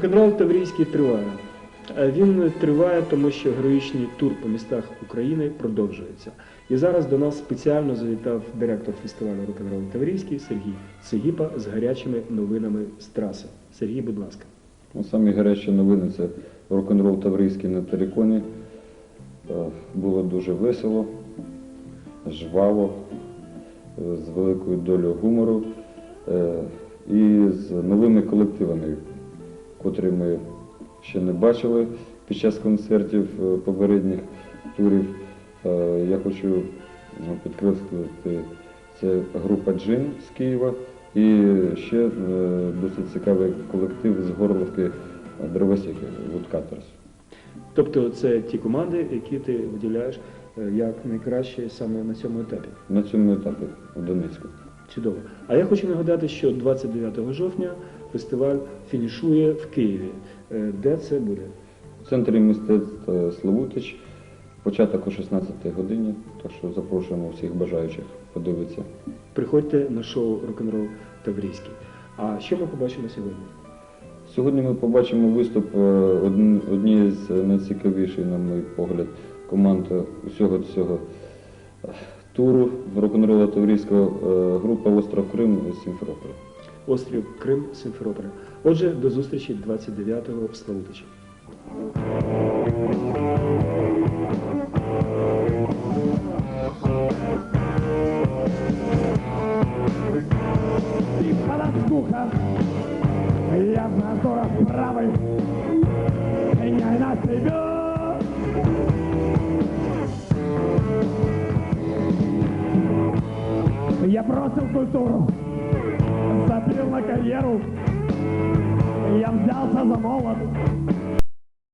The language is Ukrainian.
Фестиваль Таврійський триває. Він триває, тому що героїчний тур по містах України продовжується. І зараз до нас спеціально завітав директор фестивалю рок-н-ролу Таврійський Сергій Сигіпа з гарячими новинами з траси. Сергій, будь ласка. Ну, Самі гарячі новини це рок-н-рол Таврійський на Тереконі. Е, Було дуже весело, жваво, е, з великою долею гумору е, і з новими колективами, котрі ми ще не бачили під час концертів е, попередніх турів. Е, Я хочу ну, підкреслити, це група Джин з Києва і ще е, досить цікавий колектив з Горловки Дровосеки Woodcutters. Тобто це ті команди, які ти виділяєш як найкращі саме на цьому етапі. На цьому етапі в Донецьку. Чудово. А я хочу нагадати, що 29 жовтня фестиваль фінішує в Києві. Е, Де це буде? В центрі мистецтв е, Славутич, початок о 16 годині, так що запрошуємо всіх бажаючих подивитися. Приходьте на шоу рок-н-рол Таврійський. А що ми побачимо сьогодні? Сьогодні ми побачимо виступ е, однієї з найцікавіших, на мій погляд, команд усього цього туру рок-н-ролу Таврійського е, група Остров Крим з Сімферополя. Острів Крим Симферополя. Отже, до зустрічі 29-го в Славутичі. Я знаю, что бросил культуру, забил на карьеру, я взялся за молот,